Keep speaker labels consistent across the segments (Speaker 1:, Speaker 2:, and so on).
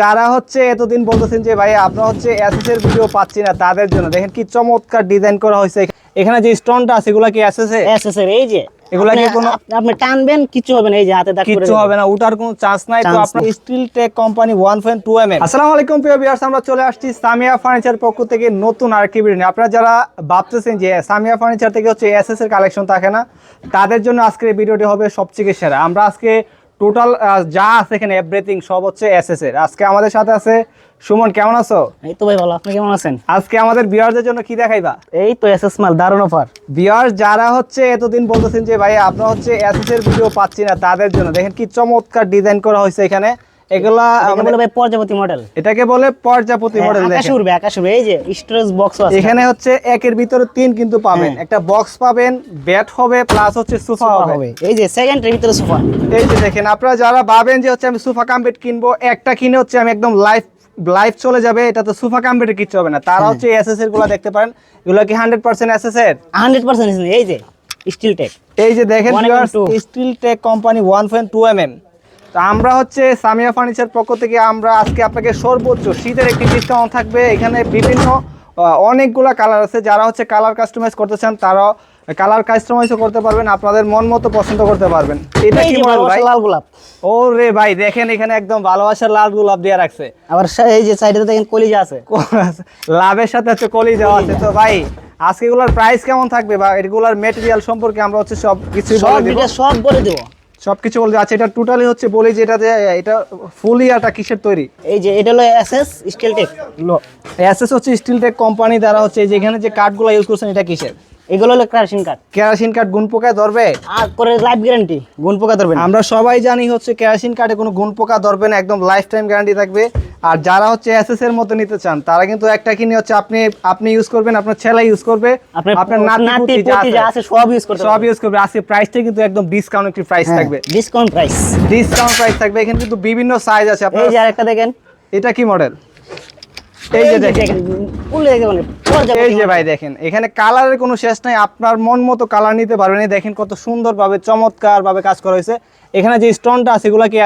Speaker 1: যারা হচ্ছে এতদিন বলতেছেন যে ভাই আপনারা হচ্ছে এসএস এর ভিডিও পাচ্ছি না তাদের জন্য। দেখেন কি চমৎকার ডিজাইন করা হয়েছে। এখানে যে স্টোনটা আছে এগুলা কি এসএস এ
Speaker 2: এস এস এর এই যে।
Speaker 1: এগুলা কি কোনো-
Speaker 2: আপনি টানবেন কিছু হবে না এই যে হাতে দাগ করে
Speaker 1: কিচ্ছু হবে না ওটার কোনো চান্স নাই। তো আপনার steel tech company one point two M M আসসালামু আলাইকুম প্রিয় ভিউয়ার্স আমরা চলে আসছি সামিয়া ফার্নিচার পক্ষ থেকে নতুন আরেকটি ভিডিও নিয়ে। আপনারা যারা ভাবতেছেন যে সামিয়া ফার্নিচার থেকে হচ্ছে এসএস এর কালেকশন থাকে না তাদের জন্য আজকের ভিডিওটি হবে সবচেয়ে সেরা। আমরা আজকে টোটাল যা আছে এখানে এভরিথিং সব হচ্ছে এসএস এর। আজকে আমাদের সাথে আছে সুমন কেমন আছো?
Speaker 2: এই তো ভাই ভালো আপনি কেমন আছেন?
Speaker 1: আজকে আমাদের বিয়ারদের জন্য কি দেখাইবা?
Speaker 2: এই তো এস এস মাল দারুণ অফার
Speaker 1: বিয়ার যারা হচ্ছে এতদিন বলতেছেন যে ভাই আপনারা হচ্ছে এসএস এর ভিডিও পাচ্ছি না তাদের জন্য। দেখেন কি চমৎকার ডিজাইন করা হয়েছে এখানে। এগুলা
Speaker 2: বলে ভাই প্রজাপতি মডেল
Speaker 1: এটাকে বলে পর্যাপতি মডেল
Speaker 2: আকাশ উড়বে আকাশ উড়বে। এই যে স্টোরেজ বক্স আছে।
Speaker 1: এখানে হচ্ছে একের ভিতরে তিন কিন্তু পাবেন।
Speaker 2: হ্যাঁ।
Speaker 1: একটা বক্স পাবেন ব্যাট হবে প্লাস হচ্ছে সোফা হবে।
Speaker 2: এই যে সেকেন্ডের ভিতরে সোফা
Speaker 1: এই যে দেখেন আপনারা যারা ভাবেন যে হচ্ছে আমি সোফা কাম বেড কিনবো একটা কিনে হচ্ছে আমি একদম লাইফ লাইফ চলে যাবে এটা তো সোফা কাম বেডে কিচ্ছু হবে না। তারা
Speaker 2: হ্যাঁ।
Speaker 1: হচ্ছে এসএস এরগুলো দেখতে পারেন। এগুলো কি হান্ড্রেড পার্সেন্ট এসএস এর
Speaker 2: হান্ড্রেড পার্সেন্ট এই যে স্টিল টেক
Speaker 1: এই যে দেখেন steel tech company one point two M M তো আমরা হচ্ছে সামিয়া ফার্নিচার পক্ষ থেকে আমরা আজকে আপনাকে সর্বোচ্চ শীতের একটি ডিসকাউন্ট থাকবে। এখানে বিভিন্ন অনেকগুলো কালার আছে। যারা হচ্ছে কালার কাস্টমাইজ করতে চান তারাও কালার কাস্টমাইজও করতে পারবেন। আপনাদের মন মতো পছন্দ করতে পারবেন। এটা কি বল ভাই?
Speaker 2: লাল গোলাপ।
Speaker 1: ও রে ভাই দেখেন এখানে একদম ভালোবাসার লাল গোলাপ দিয়ে রাখছে।
Speaker 2: আবার এই যে সাইডে দেখেন কলিজা আছে।
Speaker 1: লাভের সাথে হচ্ছে কলিজা আছে। তো ভাই আজকে এগুলোর প্রাইস কেমন থাকবে? বা এগুলোর মেটেরিয়াল সম্পর্কে আমরা হচ্ছে সব কিছু
Speaker 2: সব
Speaker 1: বলে দিব।
Speaker 2: ডিটেইলস সব কিছু
Speaker 1: সবকিছু বলতে আচ্ছা এটা টোটালি হচ্ছে বলি যে এটা যে এটা ফুলি এটা কিসের তৈরি?
Speaker 2: এই যে এটা হলো SS S steel tech. Low
Speaker 1: SS হচ্ছে স্টিল টেক কোম্পানি দ্বারা হচ্ছে যেখানে যে কাঠগুলো ইউজ করছেন এটা কিসের?
Speaker 2: এগুলো হলো কেরাসিন কার্ড
Speaker 1: কেরাসিন কাঠ গুণ পোকা ধরবে?
Speaker 2: আর করে লাইফ গ্যারান্টি গুণ পোকা ধরবে না।
Speaker 1: আমরা সবাই জানি হচ্ছে কেরাসিন কাঠে কোনো গুণ পোকা ধরবে না একদম লাইফ টাইম গ্যারান্টি থাকবে। আর যারা হচ্ছে এসএস এর মতো নিতে চান তারা কিন্তু একটা কিনে হচ্ছে আপনি আপনি ইউজ করবেন আপনার ছেলে ইউজ করবে
Speaker 2: আপনার
Speaker 1: আপনার
Speaker 2: নাতি পুতি যা আছে সব ইউজ করবে
Speaker 1: সব ইউজ করবে। আজকে প্রাইসটা কিন্তু একদম ডিসকাউন্ট একটি প্রাইস
Speaker 2: হ্যাঁ।
Speaker 1: থাকবে।
Speaker 2: ডিসকাউন্ট প্রাইস
Speaker 1: ডিসকাউন্ট প্রাইস থাকবে। এখানে কিন্তু বিভিন্ন সাইজ আছে। আপনি
Speaker 2: এই যে আরেকটা দেখেন।
Speaker 1: এটা কি মডেল এই যে দেখেন।
Speaker 2: মানে
Speaker 1: এই যে ভাই দেখেন এখানে কালারের কোনো শেষ নাই আপনার মন মতো কালার নিতে পারবেন। দেখেন কত সুন্দরভাবে চমৎকার ভাবে কাজ করা হয়েছে। এখানে যে স্টোনটা আছে এগুলা কি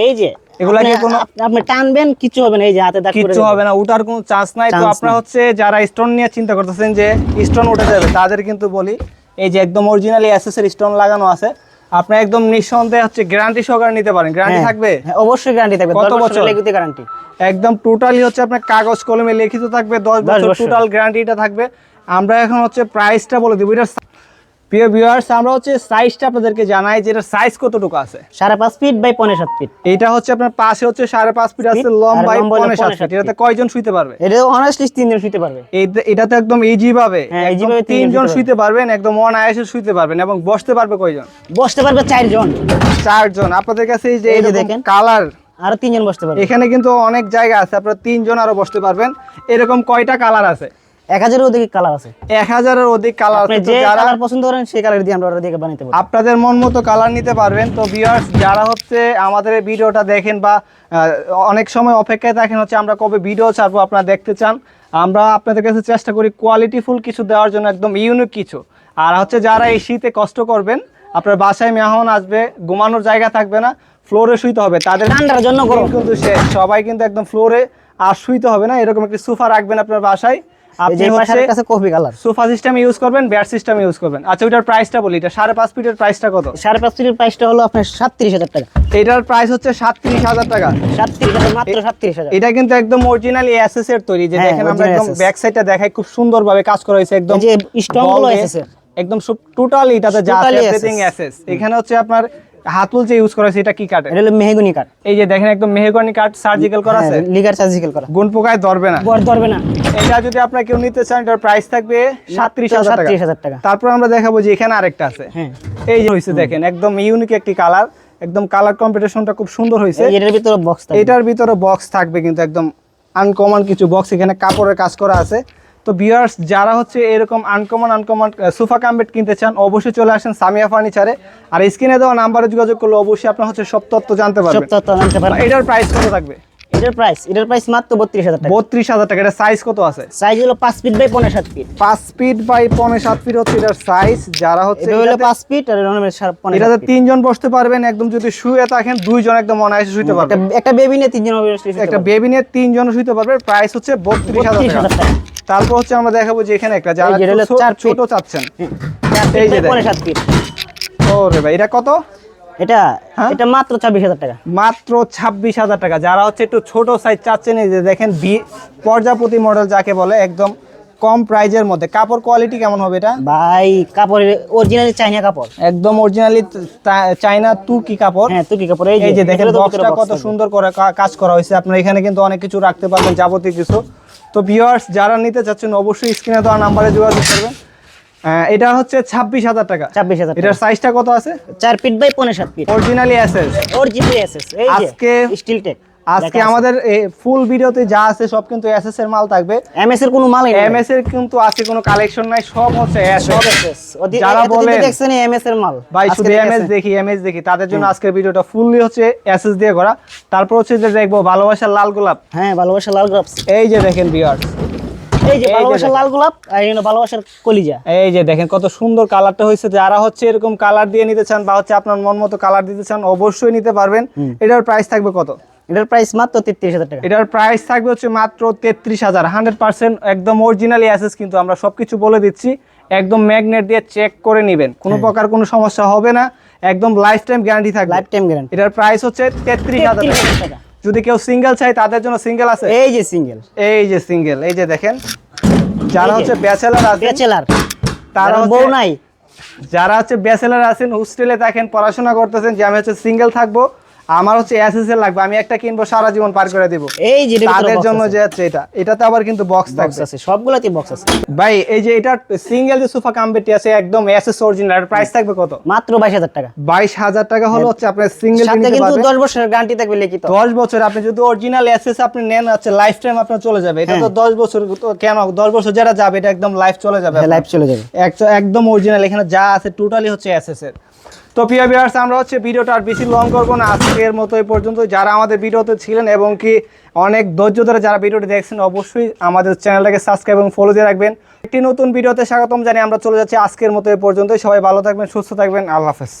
Speaker 2: এই যে।
Speaker 1: এগুলা কি
Speaker 2: আপনি-
Speaker 1: কোনো-
Speaker 2: আপনি টানবেন কিছু হবে না এই যে হাতে দাগ করে
Speaker 1: হবে না কোনো চান্স নাই। তো আপনারা হচ্ছে যারা স্টোন নিয়ে চিন্তা করতেছেন যে স্টোন উঠে যাবে তাদের কিন্তু বলি এই যে একদম অরিজিনালি এসএসের স্টোন লাগানো আছে আপনি একদম নিঃসন্দেহে হচ্ছে গ্যারান্টি সহকারে নিতে পারেন। গ্যারান্টি থাকবে?
Speaker 2: হ্যাঁ, অবশ্যই গ্যারান্টি থাকবে।
Speaker 1: কত বছর?
Speaker 2: লেগুতে গ্যারান্টি
Speaker 1: একদম টোটালি হচ্ছে আপনার কাগজ কলমে লিখিত থাকবে দশ
Speaker 2: দশ
Speaker 1: বছর
Speaker 2: বছর।
Speaker 1: টোটাল গ্যারান্টিটা থাকবে। আমরা এখন হচ্ছে প্রাইসটা বলে দিব। এটা প্রিয় ভিউয়ার্স আমরা হচ্ছে সাইজটা আপনাদেরকে জানাই যে সাইজ কতটুকু আছে।
Speaker 2: সাড়ে পাঁচ ফিট বাই পনেরো সাত ফিট
Speaker 1: এটা হচ্ছে আপনার পাশে হচ্ছে সাড়ে পাঁচ ফিট আছে
Speaker 2: লম্বা
Speaker 1: পনেরো সাত ফিট এটাতে কয়জন শুইতে পারবে?
Speaker 2: এটা তিনজন শুতে পারবে।
Speaker 1: এই- এটা তো একদম ইজি ভাবে
Speaker 2: হ্যাঁ, ভাবে তিনজন
Speaker 1: শুইতে পারবেন একদম অনায়াসে শুইতে পারবেন এবং বসতে পারবে কয়জন?
Speaker 2: বসতে পারবে চারজন।
Speaker 1: চারজন। আপনাদের কাছে এই যে
Speaker 2: দেখেন।
Speaker 1: কালার
Speaker 2: আর তিনজন বসতে পারবে।
Speaker 1: এখানে কিন্তু অনেক জায়গা আছে আপনারা তিনজন আরও বসতে পারবেন। এরকম কয়টা কালার আছে?
Speaker 2: এক হাজারের অধিক কালার আছে।
Speaker 1: এক হাজারের অধিক কালার আছে
Speaker 2: যে কালার পছন্দ করেন সেই কালার দিয়ে আমরা অর্ডার দিয়ে বানাতে পারব
Speaker 1: আপনাদের মন মতো কালার নিতে পারবেন। তো ভিউয়ার্স যারা হচ্ছে আমাদের এই ভিডিওটা দেখেন বা অনেক সময় অপেক্ষায় থাকেন হচ্ছে আমরা কবে ভিডিও ছাড়বো আপনারা দেখতে চান। আমরা আপনাদের কাছে চেষ্টা করি কোয়ালিটিফুল কিছু দেওয়ার জন্য একদম ইউনিক কিছু। আর হচ্ছে যারা এই শীতে কষ্ট করবেন আপনার বাসায় মেহমান আসবে ঘুমানোর জায়গা থাকবে না ফ্লোরে শুইতে হবে। তাদের
Speaker 2: ঠান্ডার জন্য
Speaker 1: কিন্তু সবাই কিন্তু একদম ফ্লোরে আর শুইতে হবে না। এরকম একটি সোফা রাখবেন আপনার বাসায়। আপনি
Speaker 2: যে
Speaker 1: হচ্ছে
Speaker 2: কাছে coffee colour
Speaker 1: sofa system use করবেন ব্যাট সিস্টেম ইউজ করবেন। আচ্ছা ওইটার প্রাইসটা বলি এটা সাড়ে পাঁচ ফিটের প্রাইসটা কত?
Speaker 2: সাড়ে পাঁচ ফিটের প্রাইসটা হলো আপনার সাতত্রিশ হাজার টাকা।
Speaker 1: এটার প্রাইস হচ্ছে সাতত্রিশ হাজার টাকা।
Speaker 2: মাত্র
Speaker 1: এটা কিন্তু একদম অরিজিনালি এসএস এর তৈরি যে
Speaker 2: হ্যাঁ,
Speaker 1: দেখেন আমরা
Speaker 2: original
Speaker 1: একদম ব্যাক সাইডটা দেখাই খুব সুন্দরভাবে কাজ করা হয়েছে একদম
Speaker 2: যে গুলো।
Speaker 1: একদম সব টোটালি এটাতে যা এভরিথিং এসএস এখানে হচ্ছে আপনার হাতুল যে ইউজ করা হয়েছে এটা কি কাটে
Speaker 2: এটা হলো মেহগুনি কাঠ।
Speaker 1: এই যে দেখেন একদম মেহগনি কাট সার্জিক্যাল করা আছে?
Speaker 2: লিগার সার্জিক্যাল করা।
Speaker 1: গুণ পোকায় ধরবে না।
Speaker 2: বর ধরবে না।
Speaker 1: এটা যদি আপনার কেউ নিতে চান এটার প্রাইস থাকবে সাতত্রিশ হাজার টাকা।
Speaker 2: সাতত্রিশ হাজার টাকা।
Speaker 1: তারপর আমরা দেখাবো যে এখানে আরেকটা আছে।
Speaker 2: হ্যাঁ।
Speaker 1: এই যে হয়েছে দেখেন একদম ইউনিক একটি কালার একদম কালার কম্পিটিশনটা খুব সুন্দর হয়েছে।
Speaker 2: এই এটার ভিতরে বক্স থাকে
Speaker 1: এটার ভিতরে বক্স থাকবে কিন্তু একদম আনকমন কিছু বক্স এখানে কাপড়ের কাজ করা আছে। তো বিয়ার্স যারা হচ্ছে এরকম আনকমন আনকমন সোফা কাম্বেট কিনতে চান অবশ্যই চলে আসেন সামিয়া ফার্নিচারে আর স্ক্রিনে দেওয়া নাম্বারে যোগাযোগ করলে অবশ্যই আপনার হচ্ছে সব তথ্য জানতে পারবেন।
Speaker 2: সব
Speaker 1: পারবেন
Speaker 2: তথ্য জানতে পারবে
Speaker 1: এটার প্রাইস কত থাকবে?
Speaker 2: এটার প্রাইস এটার প্রাইস মাত্র বত্রিশ হাজার টাকা।
Speaker 1: বত্রিশ হাজার টাকা এটা সাইজ কত আছে?
Speaker 2: সাইজ হলো পাঁচ ফিট বাই পনেরো সাত ফিট
Speaker 1: পাঁচ ফিট বাই পনেরো সাত ফিট হচ্ছে এটার সাইজ যারা হচ্ছে
Speaker 2: এটা হলো
Speaker 1: এটাতে-
Speaker 2: পাঁচ ফিট আর হলো সাড়ে পনেরো
Speaker 1: এটাতে তিনজন বসতে পারবেন একদম যদি শুয়ে থাকেন দুইজন একদম অনায়াসে শুইতে পারবেন।
Speaker 2: একটা- বেবি নিয়ে তিনজন শুতে
Speaker 1: একটা বেবি নিয়ে তিনজন শুইতে পারবে প্রাইস হচ্ছে বত্রিশ হাজার
Speaker 2: 32,000
Speaker 1: টাকা।
Speaker 2: টাকা।
Speaker 1: তারপর হচ্ছে আমরা দেখাবো যে এখানে একটা যারা। ছোট চাচ্ছেন। এই যে
Speaker 2: by পনেরো সাত ফিট
Speaker 1: ও রে ভাই এটা কত?
Speaker 2: এটা
Speaker 1: হ্যাঁ?
Speaker 2: এটা মাত্র ছাব্বিশ হাজার টাকা।
Speaker 1: মাত্র ছাব্বিশ হাজার টাকা। যারা হচ্ছে একটু ছোট সাইজ চাচ্ছেন এই যে দেখেন বি পর্যাপতি মডেল যাকে বলে একদম কম প্রাইজের মধ্যে। কাপড় কোয়ালিটি কেমন হবে এটা?
Speaker 2: ভাই কাপড়ের অরিজিনালি চাইনা কাপড়।
Speaker 1: একদম অরিজিনালি চাইনা তুর্কি কাপড়।
Speaker 2: হ্যাঁ তুর্কি কাপড়
Speaker 1: এই যে দেখেন বক্সটা কত সুন্দর করে কাজ করা হয়েছে। আপনারা এখানে কিন্তু অনেক কিছু রাখতে পারবেন যাবতীয় কিছু। তো ভিওয়ার্স যারা নিতে চাচ্ছেন অবশ্যই স্ক্রিনে দেওয়া নাম্বারে যোগাযোগ করবেন। এটা হচ্ছে ছাব্বিশ হাজার টাকা।
Speaker 2: ছাব্বিশ হাজার
Speaker 1: এটার সাইজটা কত আছে?
Speaker 2: চার ফিট বাই পনেরো সাত feet
Speaker 1: originally SS
Speaker 2: originally SS এই যে
Speaker 1: আজকে-
Speaker 2: স্টিল টেক
Speaker 1: আজকে আমাদের ফুল ভিডিওতে যা আছে সব কিন্তু এসএস এর মাল থাকবে।
Speaker 2: এমএস এর কোনো মালই নেই।
Speaker 1: এমএস এর কিন্তু আজকে কোনো কালেকশন নাই সব হচ্ছে
Speaker 2: সব
Speaker 1: এসএস যারা বলেন-
Speaker 2: দেখছেন এমএস এর মাল
Speaker 1: ভাই শুধু এমএস। দেখি এমএস দেখি। তাদের জন্য আজকের ভিডিওটা ফুললি হচ্ছে এসএস দিয়ে করা। তারপর হচ্ছে যে দেখব ভালোবাসার লাল গোলাপ।
Speaker 2: হ্যাঁ ভালোবাসা লাল গোলাপ।
Speaker 1: এই যে দেখেন ভিউয়ার্স
Speaker 2: এই যে
Speaker 1: যে
Speaker 2: ভালোবাসা লাল গোলাপ আর এই ভালোবাসার কলিজা।
Speaker 1: এই যে দেখেন কত সুন্দর কালারটা হয়েছে। যারা হচ্ছে এরকম কালার দিয়ে নিতে চান বা হচ্ছে আপনার মন মতো কালার দিতে চান অবশ্যই নিতে পারবেন। এটার প্রাইস থাকবে কত?
Speaker 2: এটার প্রাইস মাত্র তেত্রিশ হাজার টাকা।
Speaker 1: এটার প্রাইস থাকবে হচ্ছে মাত্র তেত্রিশ হাজার। হান্ড্রেড পার্সেন্ট একদম অরিজিনালি অ্যাসেস কিন্তু আমরা সবকিছু বলে দিচ্ছি। একদম ম্যাগনেট দিয়ে চেক করে নেবেন। কোনো প্রকার কোনো সমস্যা হবে না। একদম লাইফ টাইম গ্যারান্টি থাকবে।
Speaker 2: লাইফ টাইম গ্যারান্টি
Speaker 1: এটার প্রাইস হচ্ছে তেত্রিশ হাজার
Speaker 2: তেত্রিশ
Speaker 1: টাকা। যদি কেউ সিঙ্গেল চাই তাদের জন্য সিঙ্গেল আছে?
Speaker 2: এই যে সিঙ্গেল
Speaker 1: এই যে সিঙ্গেল এই যে দেখেন। যারা হচ্ছে ব্যাচেলার আছে
Speaker 2: ব্যাচেলার
Speaker 1: তারা
Speaker 2: বউ নাই।
Speaker 1: যারা হচ্ছে ব্যাচেলার আছেন হোস্টেলে থাকেন পড়াশোনা করতেছেন যে আমি হচ্ছে সিঙ্গেল থাকব আমার হচ্ছে এসএসএল লাগবে আমি একটা কিনবো সারা জীবন পার করে দিব।
Speaker 2: এই যে
Speaker 1: তাদের জন্য যে হচ্ছে এটা এটাতে আবার কিন্তু বক্স
Speaker 2: বক্স
Speaker 1: থাকবে।
Speaker 2: আছে সবগুলোতেই বক্স আছে।
Speaker 1: ভাই এই যে এটা সিঙ্গেল যে সোফা কাম্পেটি আছে একদম এসএস অরিজিনাল প্রাইস থাকবে কত?
Speaker 2: মাত্র বাইশ হাজার টাকা।
Speaker 1: বাইশ হাজার টাকা হলো হচ্ছে আপনার সিঙ্গেল
Speaker 2: সাথে কিন্তু
Speaker 1: পারবেন
Speaker 2: দশ বছরের গ্যারান্টি থাকবে লিখিত।
Speaker 1: দশ বছর আপনি যদি অরিজিনাল এসএস আপনি নেন আছে লাইফ টাইম আপনার চলে যাবে। এটা তো
Speaker 2: হ্যাঁ।
Speaker 1: দশ বছর তো কেন? দশ বছর যারা যাবে এটা একদম লাইফ চলে যাবে
Speaker 2: লাইফ চলে যাবে।
Speaker 1: এক- একদম অরিজিনাল এখানে যা আছে টোটালি হচ্ছে এসএস এর তো প্রিয় ভিউয়ার্স আমরা হচ্ছে ভিডিওটা আর বেশি লং করব না। আজকের মতো এই পর্যন্ত। যারা আমাদের ভিডিওতে ছিলেন এবং কি অনেক ধৈর্য ধরে যারা ভিডিওটি দেখছেন, অবশ্যই আমাদের চ্যানেলটাকে সাবস্ক্রাইব এবং ফলো দিয়ে রাখবেন। একটি নতুন ভিডিওতে স্বাগতম জানিয়ে আমরা চলে যাচ্ছি আজকের মতো এই পর্যন্ত সবাই ভালো থাকবেন, সুস্থ থাকবেন। আল্লাহ হাফেজ।